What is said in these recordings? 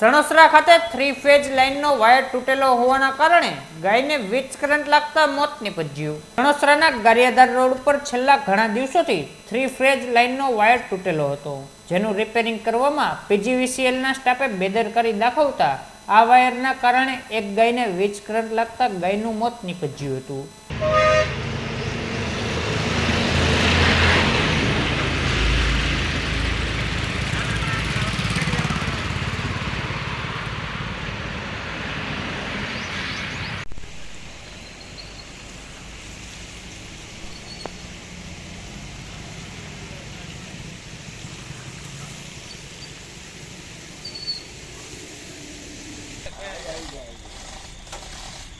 સણોસરા ખાતે three phase લાઇનનો wire તૂટેલો હોવાના કારણે ગાયને વીજ કરંટ લાગતા મોત નીપજ્યું. સણોસરાના ગારિયાધાર રોડ ઉપર છેલ્લા ઘણા દિવસોથી થ્રી ફેજ લાઇનનો વાયર તૂટેલો હતો, જેનું રિપેરિંગ કરવામાં પીજીવીસીએલના સ્ટાફે બેદરકારી દાખવતા આ વાયરના કારણે એક ગાયને વીજ કરંટ લાગતા ગાયનું મોત નીપજ્યું હતું.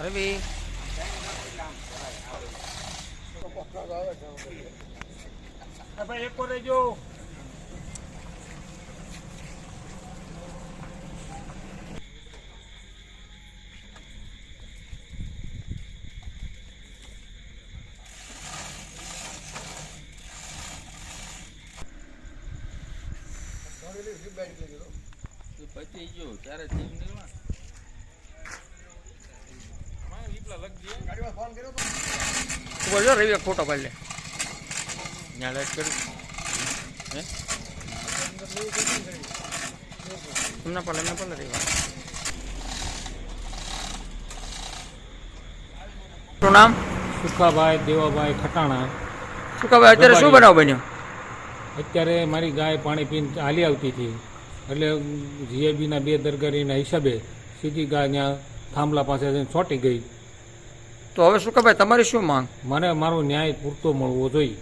રવિ. ભાઈ એક રહેજો. પતી ગયો ત્યારે ટીમ નીકળવા ઉપર જો રવિ ફોટો પાડી લે. ત્યાં લાઈટ કર્યું હે? એમના પાલે એમને પણ રવિ શું નામ? સુખાભાઈ દેવાભાઈ ખટાણા. સુખાભાઈ અત્યારે શું બનાવ બન્યો? અત્યારે મારી ગાય પાણી પીને હાલી આવતી હતી. એટલે જીએબીના બે દરગારીના હિસાબે સીધી ગાય ત્યાં થાંભલા પાસે છોટી ગઈ. તો હવે શું ખબર તમારી શું માંગ? મને મારો ન્યાય પૂરતો મળવો જોઈએ.